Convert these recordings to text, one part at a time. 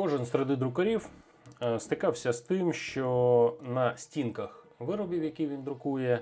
Кожен з 3D-друкарів е, стикався з тим, що на стінках виробів, які він друкує,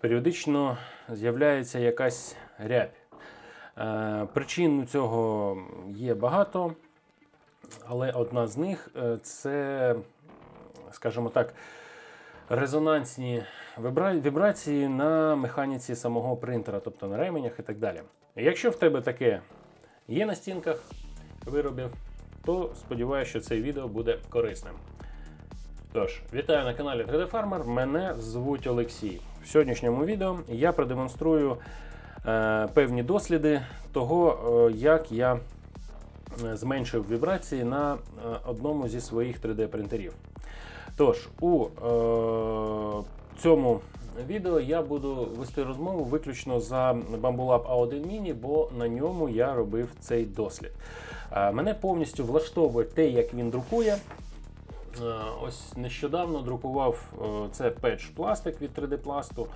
періодично з'являється якась рябь. Е, Причин цього є багато, але одна з них е, це, скажімо так, резонансні вібрації на механіці самого принтера, тобто на ременях і так далі. Якщо в тебе таке є на стінках виробів, то сподіваюся, що це відео буде корисним. Тож, вітаю на каналі 3D Farmer. Мене звуть Олексій. В сьогоднішньому відео я продемонструю е, певні досліди того, е, як я е, зменшив вібрації на е, одному зі своїх 3D принтерів. Тож, у е, цьому відео я буду вести розмову виключно за Bambulab A1 Mini, бо на ньому я робив цей дослід. Е, мене повністю влаштовує те, як він друкує. Е, Ось нещодавно друкував е, це печ пластик від 3D пласту.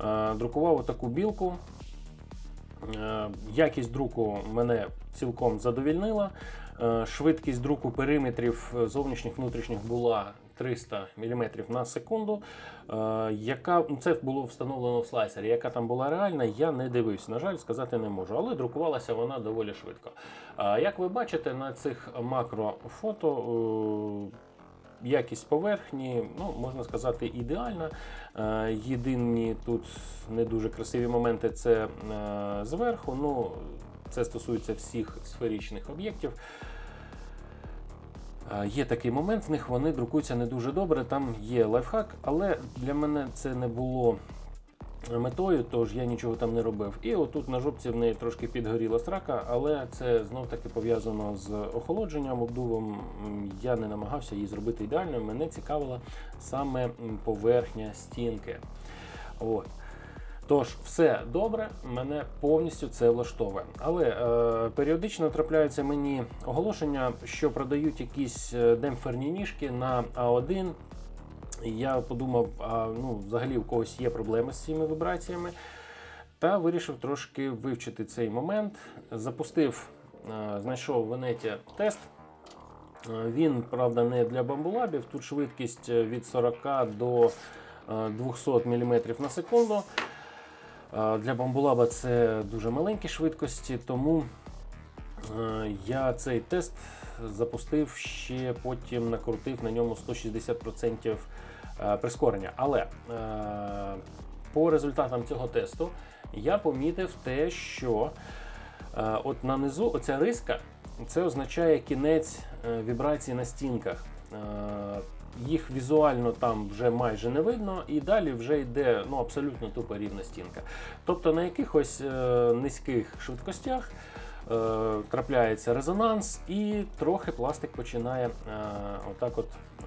Е, Друкував отаку білку. Якість друку мене цілком задовільнила. Швидкість друку периметрів зовнішніх внутрішніх була 300 мм на секунду. Е, Яка це було встановлено в слайсері. Яка там була реальна, я не дивився. На жаль, сказати не можу, але друкувалася вона доволі швидко. Як ви бачите на цих макрофото, е, Якість поверхні, ну можна сказати, ідеальна. Е, Єдині тут не дуже красиві моменти це зверху. Ну, це стосується всіх сферичних об'єктів. Є такий момент, в них вони друкуються не дуже добре. Там є лайфхак, але для мене це не було метою, тож я нічого там не робив. І отут на жопці в неї трошки підгоріла страка, але це знов таки пов'язано з охолодженням, обдувом. Я не намагався її зробити ідеальною. Мене цікавила саме поверхня стінки. От. Тож, все добре, мене повністю це влаштовує. Але е, періодично трапляються мені оголошення, що продають якісь е, демпферні ніжки на А1. Я подумав, а ну, взагалі у когось є проблеми з цими вібраціями. Та вирішив трошки вивчити цей момент. Запустив, е, знайшов в інеті тест. Е, Він, правда, не для бамбулабів. Тут швидкість від 40 до е, 200 мм на секунду. Для бамбулаба це дуже маленькі швидкості, тому е, я цей тест запустив ще потім накрутив на ньому 160% е, прискорення. Але е, по результатам цього тесту я помітив те, що от на низу оця риска це означає кінець вібрацій на стінках. Їх візуально там вже майже не видно, і далі вже йде ну, абсолютно тупо рівна стінка. Тобто на якихось е, низьких швидкостях трапляється резонанс, і трохи пластик починає е, отак от е,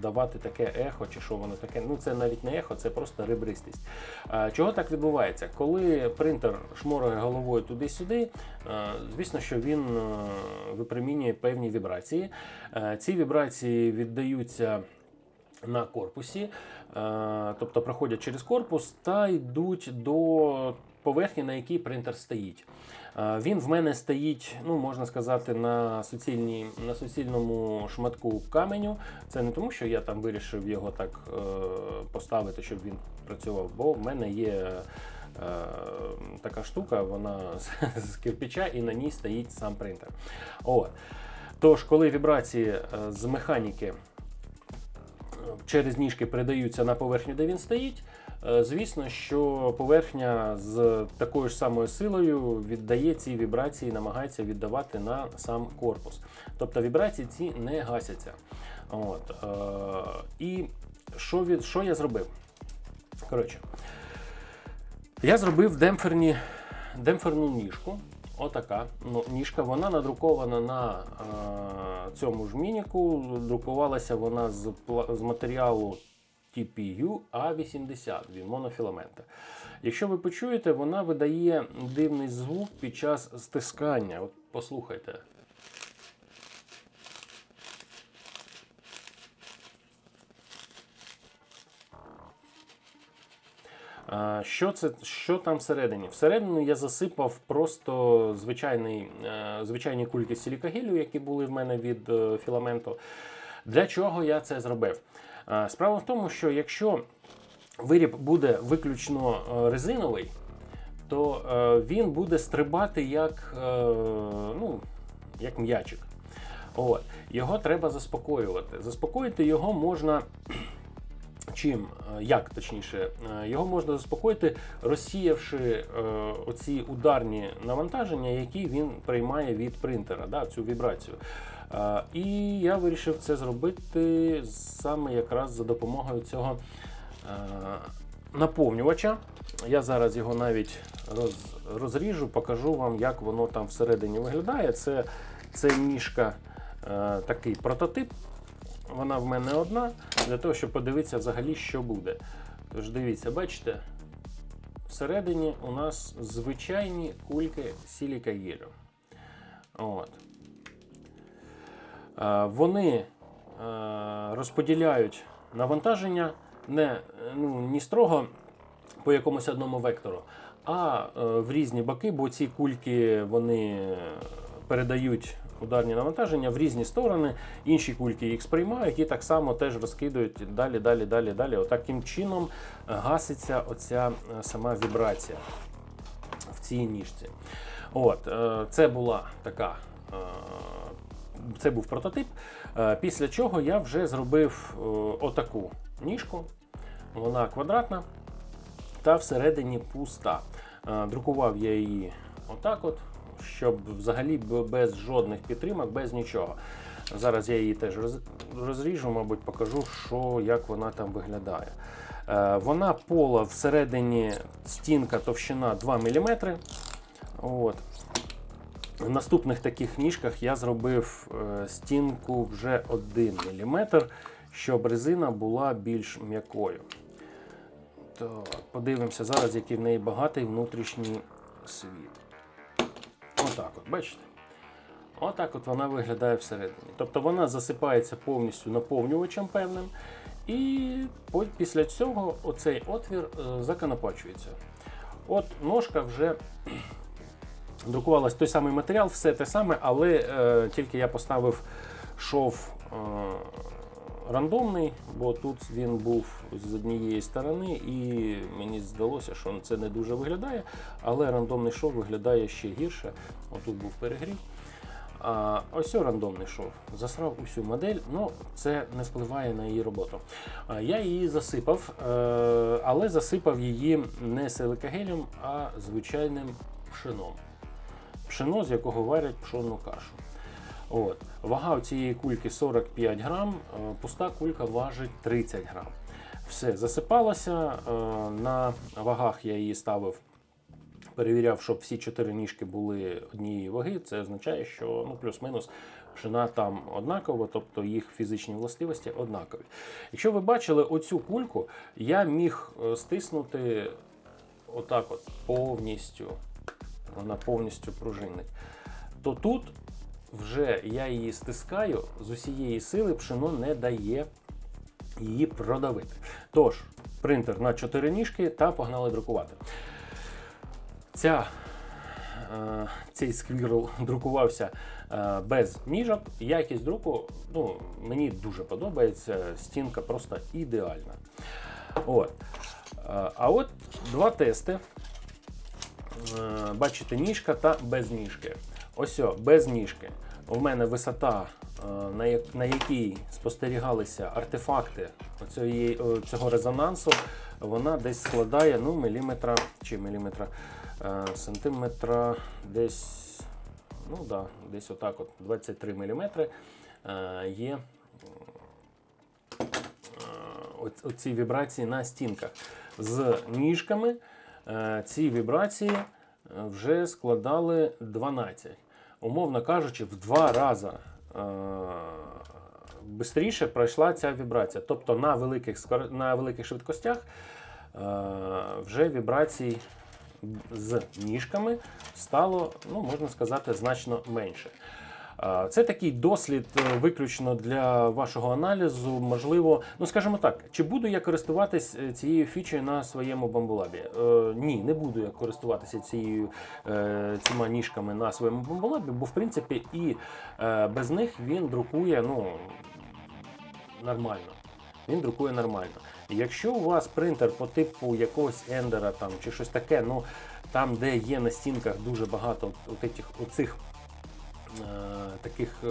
давати таке ехо, чи що воно таке. Ну це навіть не ехо, це просто ребристість. Е, чого так відбувається? Коли принтер шморгає головою туди-сюди, е, звісно, що він е, випромінює певні вібрації. Е, ці вібрації віддаються на корпусі, е, тобто проходять через корпус та йдуть до поверхні, на якій принтер стоїть. Він в мене стоїть, ну можна сказати, на суцільній, на суцільному шматку каменю. Це не тому, що я там вирішив його так е, поставити, щоб він працював, бо в мене є. е, Така штука, вона з, з кирпича і на ній стоїть сам принтер. От. Тож, коли вібрації е, з механіки через ніжки передаються на поверхню, де він стоїть. е, Звісно, що поверхня з такою ж самою силою віддає ці вібрації, намагається віддавати на сам корпус. Тобто вібрації ці не гасяться. От, е, і що, від, що я зробив? Коротше, я зробив демпферні, демпферну ніжку. Отака ну, ніжка. Вона надрукована на е, цьому ж мініку. Друкувалася вона з, з матеріалу TPU A80 від монофіламента. Якщо ви почуєте, вона видає дивний звук під час стискання. От послухайте. Що, це, що там всередині? Всередину я засипав просто звичайний, е, звичайні кульки силікагелю, які були в мене від е, філаменту. Для чого я це зробив? Справа в тому, що якщо виріб буде виключно е, резиновий, то він буде стрибати як, ну, як м'ячик. Його треба заспокоювати. Заспокоїти його можна. Чим, Е, як точніше, Е, його можна заспокоїти, розсіявши е, оці ударні навантаження, які він приймає від принтера, да, цю вібрацію. Е, і я вирішив це зробити саме якраз за допомогою цього е, наповнювача. Я зараз його навіть роз, розріжу, покажу вам, як воно там всередині виглядає. Це, це ніжка, е, такий прототип. Вона в мене одна, для того, щоб подивитися взагалі, що буде. Тож дивіться, бачите, всередині у нас звичайні кульки силікагелю. От. Е, Вони е, розподіляють навантаження не, ну, не строго по якомусь одному вектору, а е, в різні боки, бо ці кульки вони передають ударні навантаження в різні сторони, інші кульки їх сприймають і так само теж розкидують далі, далі, далі, далі. Отаким чином гаситься оця е, сама вібрація в цій ніжці. От, е, це була така. е, Це був прототип. Після чого я вже зробив отаку ніжку. Вона квадратна та всередині пуста. Друкував я її отак, от, щоб взагалі без жодних підтримок, без нічого. Зараз я її теж розріжу, мабуть, покажу, що, як вона там виглядає. Е, Вона пола всередині стінка товщина 2 мм. От. В наступних таких ніжках я зробив е, стінку вже 1 мм, щоб резина була більш м'якою. Подивимося зараз, який в неї багатий внутрішній світ. Отак от, бачите? Отак от вона виглядає всередині. Тобто вона засипається повністю наповнювачем певним, і після цього оцей отвір е, заканопачується. От ножка вже друкувалась той самий матеріал, все те саме, але е, тільки я поставив шов е, рандомний, бо тут він був з однієї сторони, і мені здалося, що це не дуже виглядає, але рандомний шов виглядає ще гірше. Отут був перегрів. А ось рандомний шов. Засрав усю модель, але це не впливає на її роботу. Я її засипав, е, але засипав її не силикагелем, а звичайним пшеном. Пшено, з якого варять пшонну кашу. От. Вага цієї кульки 45 грам, е, пуста кулька важить 30 грам. Все, засипалося. е, На вагах я її ставив, перевіряв, щоб всі чотири ніжки були однієї ваги. Це означає, що ну, плюс-мінус пшена там однакова, тобто їх фізичні властивості однакові. Якщо ви бачили оцю кульку, я міг е, стиснути отак от повністю. Вона повністю пружинить. То тут вже я її стискаю з усієї сили, пшено не дає її продавити. Тож, принтер на 4 ніжки та погнали друкувати. Ця, е, цей сквірл друкувався е, без ніжок. Якість друку ну, мені дуже подобається. Стінка просто ідеальна. От. Е, А от два тести. Бачите, ніжка та без ніжки. Ось без ніжки. У мене висота, е, на якій спостерігалися артефакти оцієї- цього резонансу, вона десь складає ну, міліметра чи міліметра, е, сантиметра десь, ну да, десь отак от 23 міліметри е, є е, оці вібрації на стінках. З ніжками е, ці вібрації е, вже складали 12. Умовно кажучи, в два рази швидше пройшла ця вібрація. Тобто на великих, на великих швидкостях е, вже вібрацій з ніжками стало, ну, можна сказати, значно менше. Це такий дослід е, виключно для вашого аналізу. Можливо, ну скажімо так, чи буду я користуватись е, цією фічею на своєму бамбулабі? Е, ні, не буду я користуватися цією е, цими ніжками на своєму бамбулабі, бо в принципі і е, без них він друкує ну нормально. Він друкує нормально. Якщо у вас принтер по типу якогось ендера там чи щось таке, ну там, де є на стінках дуже багато от этих, оцих е, таких е,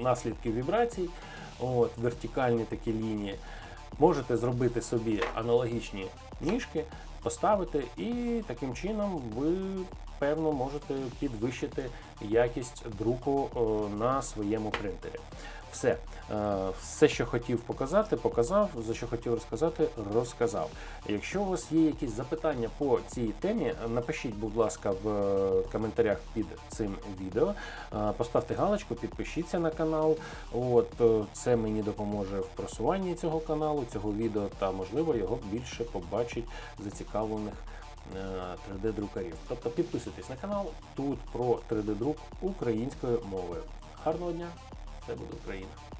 наслідків вібрацій, от, вертикальні такі лінії, можете зробити собі аналогічні ніжки, поставити, і таким чином ви певно можете підвищити якість друку е, на своєму принтері. Все, Е, все, що хотів показати, показав, за що хотів розказати, розказав. Якщо у вас є якісь запитання по цій темі, напишіть, будь ласка, в е, коментарях під цим відео. Поставте галочку, підпишіться на канал. От це мені допоможе в просуванні цього каналу, цього відео, та можливо його більше побачить зацікавлених. 3D-друкарів. Тобто підписуйтесь на канал тут про 3D-друк українською мовою. Гарного дня! Це буде Україна!